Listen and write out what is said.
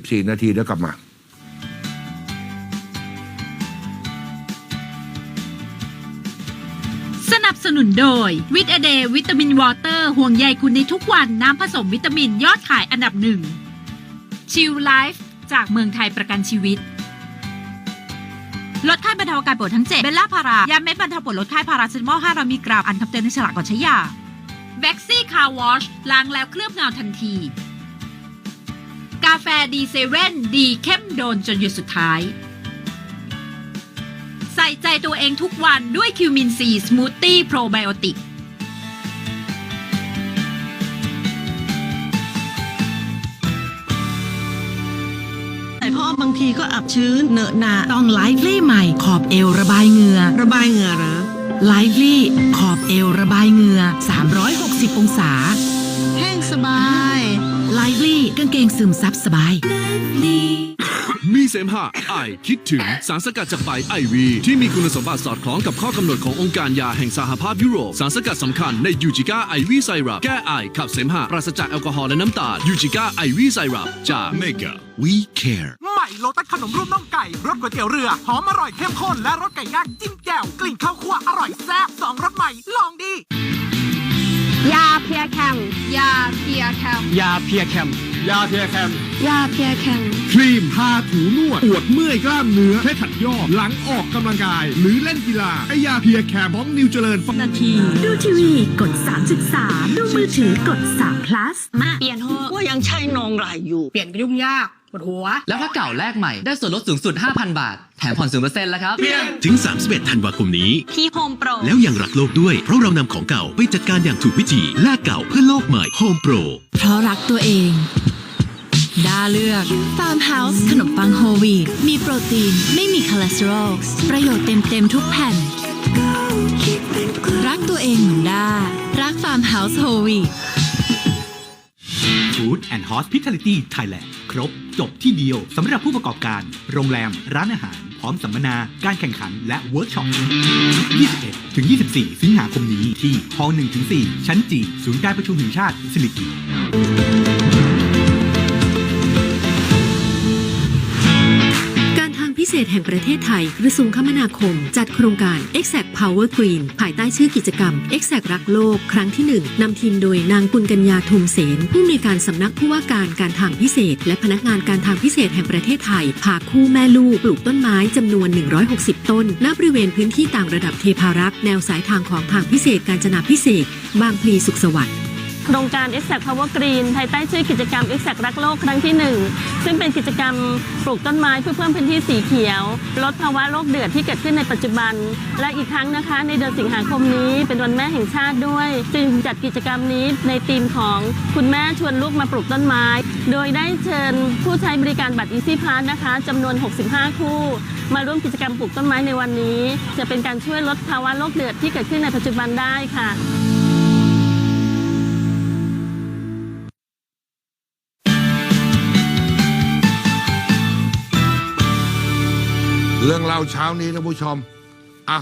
14 นาทีเดี๋ยวกลับมาสนับสนุนโดยวิตาเดย์วิตามินวอเตอร์ห่วงใยคุณในทุกวันน้ำผสมวิตามินยอดขายอันดับหนึ่งชิลไลฟ์จากเมืองไทยประกันชีวิต ลดไข้บรรเทาอาการปวดทั้งเจ็บเบลล่าพารายาเม็ดบรรเทาปวดลดไข้พาราเซตามอล500มิลลิกรัมอันคำเตือนในฉลากก่อนใช้ยาแบ็กซี่คาร์วอชล้างแล้วเคลือบเงาทันที กาแฟดีเซเว่นดีเข้มโดนจนหยุดสุดท้าย ใส่ใจตัวเองทุกวันด้วยคิวมินซีสมูทตี้โปรไบโอติกแต่เพราะบางทีก็อับชื้นเหนอะหนาต้องไลฟ์ลี่ใหม่ ขอบเอวระบายเหงื่อระบายเหงื่อเหรอไลฟ์ลี่ขอบเอวระบายเหงื่อ360 องศา แห้งสบาย ไลฟ์ลี่กางเกงซึมซับสบาย มีเสมหะไอคิดถึงสารสกัดจากใบไอวี ที่มีคุณสมบัติสอดคล้องกับข้อกำหนดขององค์การยาแห่งสหภาพยุโรป สารสกัดสำคัญในยูจิก้าไอวีไซรัปแก้ไอขับเสมหะปราศจากแอลกอฮอล์และน้ำตาลยูจิก้าไอวีไซรัปจาก Mega We Care ใหม่โลตัสขนมรูปน่องไก่รสก๋วยเตี๋ยวเรือหอมอร่อยเข้มข้นและรสไก่ย่างจิ้มแจ่วกลิ่นข้าวคั่วอร่อยแซ่บสองรสใหม่ลองดี ยาเพียแคมยาเพียแคมยาเพียแคมยาเพียแคมยาเพียแคมครีมทาถูนวดปวดเมื่อยกล้ามเนื้อแค่ขัดยอกหลังออกกำลังกาย หรือเล่นกีฬาไอยาเพียแคมของนิวเจริญนาที ดูทีวีกด 3.3 ดูมือถือกด3 plus มาเปลี่ยนเถอะว่ายังใช่นองไหลอยู่ เปลี่ยนก็ยุ่งยาก ปวดหัว แล้วถ้าเก่าแลกใหม่ได้ส่วนลดสูงสุด 5,000 บาท แถมผ่อน0%แล้วครับถึง 31 ธันวาคมนี้ ที่โฮมโปร แล้วยังรักโลกด้วย เพราะเรานำของเก่าไปจัดการอย่างถูกวิธีแลกเก่าเพื่อโลกใหม่ Home Pro เพราะรักตัวเองดาเลือก Farm House ขนมปังโฮลวีตมีโปรตีน ไม่มีคอเลสเตอรอลประโยชน์เต็มเต็มๆทุกแผ่น รักตัวเองเหมือนด้ารัก Farm House Whole Wheat Food and Hospitality Thailand ครบ จบที่เดียวสำหรับผู้ประกอบการ โรงแรม ร้านอาหาร พร้อมสัมมนา การแข่งขันและเวิร์กช็อป 21 ถึง 24 สิงหาคมนี้ที่ฮอล1ถึง4ชั้นจีศูนย์การประชุมแห่งชาติสิริกิติ์ ษแห่งประเทศไทยกระทรวงคมนาคม จัดโครงการ Exact Power Green ภายใต้ชื่อกิจกรรม Exact รักโลก ครั้งที่ 1 นำทีมโดยนางกุลกัญญาทุมเสนผู้อำนวยการสำนักผู้ว่าการการทางพิเศษ และพนักงานการทางพิเศษแห่งประเทศไทย พาคู่แม่ลูกปลูกต้นไม้จำนวน 160 ต้นณบริเวณพื้นที่ต่างระดับเทพารักษ์แนวสายทางของทางพิเศษการจนาพิเศษ บางพลีสุขสวัสดิ์ โครงการ Exact Power Green ภายใต้ชื่อกิจกรรม Exact รักโลกครั้งที่ 1 ซึ่งเป็นกิจกรรมปลูกต้นไม้เพื่อเพิ่มพื้นที่สีเขียว ลดภาวะโลกเดือดที่เกิดขึ้นในปัจจุบัน และอีกครั้งนะคะ ในเดือนสิงหาคมนี้เป็นวันแม่แห่งชาติด้วย จึงจัดกิจกรรมนี้ในธีมของคุณแม่ชวนลูกมาปลูกต้นไม้ โดยได้เชิญผู้ใช้บริการบัตร Easy Pass นะคะจำนวน 65 คู่ มาร่วมกิจกรรมปลูกต้นไม้ในวันนี้ จะเป็นการช่วยลดภาวะโลกเดือดที่เกิดขึ้นในปัจจุบันได้ค่ะ เรื่องเล่าเช้านี้ท่านผู้ชมอะ